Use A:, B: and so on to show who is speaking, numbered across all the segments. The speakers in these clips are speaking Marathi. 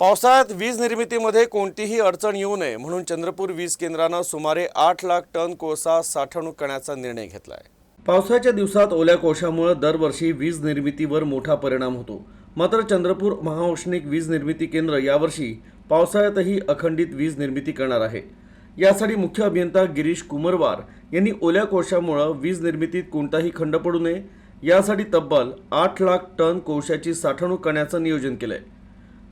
A: पावसाळ्यात वीज निर्मितीमध्ये कोणतीही अडचण येऊ नये म्हणून चंद्रपूर वीज केंद्रानं सुमारे आठ लाख टन कोळसा साठवणूक करण्याचा निर्णय घेतला आहे पावसाच्या दिवसात ओल्या कोळशामुळे दरवर्षी वीज निर्मितीवर मोठा परिणाम होतो. मात्र चंद्रपूर महाऔष्णिक वीज निर्मिती केंद्र यावर्षी पावसाळ्यातही अखंडित वीज निर्मिती करणार आहे. यासाठी मुख्य अभियंता गिरीश कुमरवार यांनी ओल्या कोळशामुळे वीज निर्मितीत कोणताही खंड पडू नये. यासाठी तब्बल आठ लाख टन कोळशाची साठवणूक करण्याचं नियोजन केलं आहे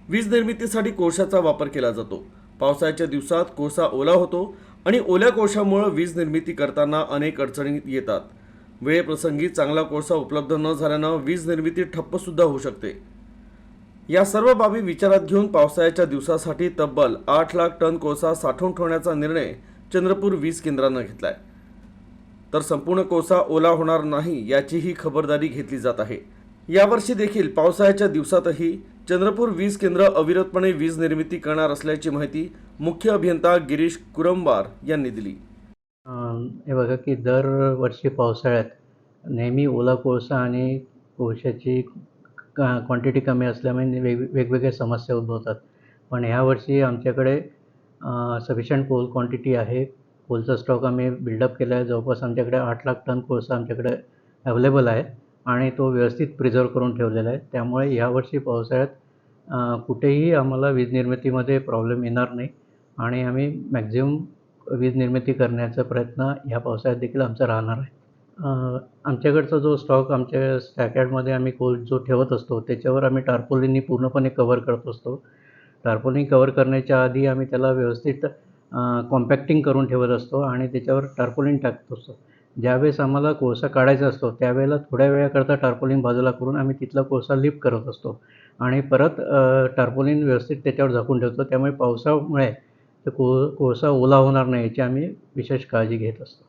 A: वीज निर्मितीसाठी कोळशाचा वापर केला जातो. पावसाळ्याच्या दिवसात कोळसा ओला होतो आणि ओल्या कोळशामुळे वीज निर्मिती करताना अनेक अडचणी येतात. वेळप्रसंगी चांगला कोळसा उपलब्ध न झाल्यानं वीज निर्मिती ठप्पसुद्धा होऊ शकते. या सर्व बाबी विचारात घेऊन पावसाळ्याच्या दिवसासाठी तब्बल आठ लाख टन कोळसा साठवून ठेवण्याचा निर्णय चंद्रपूर वीज केंद्रानं घेतलाय. तर संपूर्ण कोळसा ओला होणार नाही याचीही खबरदारी घेतली जात आहे. यावर्षी देखील पावसाळ्याच्या दिवसातही चंद्रपूर वीज केंद्र अविरतपणे वीज निर्मिती करणार असल्याची माहिती मुख्य अभियंता गिरीश कुरंबार यांनी दिली.
B: हे बघा की दरवर्षी पावसाळ्यात नेहमी ओला कोळसा आणि कोळशाची क्वांटिटी कमी असल्यामुळे वेग वेगवेगळ्या समस्या उद्भवतात. पण ह्यावर्षी आमच्याकडे सफिशियंट कोल क्वांटिटी आहे. कोलचा स्टॉक आम्ही बिल्डअप केला आहे जवळपास आमच्याकडे आठ लाख टन कोळसा आमच्याकडे अवेलेबल आहे. आणि तो व्यवस्थित प्रिझर्व करून ठेवलेला आहे. त्यामुळे ह्यावर्षी पावसाळ्यात कुठेही आम्हाला वीज निर्मितीमध्ये प्रॉब्लेम येणार नाही. आणि आम्ही मॅक्झिमम वीज निर्मिती करण्याचा प्रयत्न ह्या पावसाळ्यात देखील आमचा राहणार आहे. आमच्याकडचा जो स्टॉक आमच्या स्टॅकॅडमध्ये आम्ही कोल जो ठेवत असतो त्याच्यावर आम्ही टार्पोलिनी पूर्णपणे कवर करत असतो. टार्पोलिनी कवर करण्याच्या आधी आम्ही त्याला व्यवस्थित कॉम्पॅक्टिंग करून ठेवत असतो आणि त्याच्यावर टार्पोलिन टाकत असतो. ज्यावेळेस आम्हाला कोळसा काढायचा असतो त्यावेळेला थोड्या वेळाकरता टार्पोलिन बाजूला करून आम्ही तिथला कोळसा लिफ्ट करत असतो. आणि परत टार्पोलिन व्यवस्थित त्याच्यावर झाकून ठेवतो. त्यामुळे पावसामुळे ते को कोळसा ओला होणार नाही याची आम्ही विशेष काळजी घेत असतो.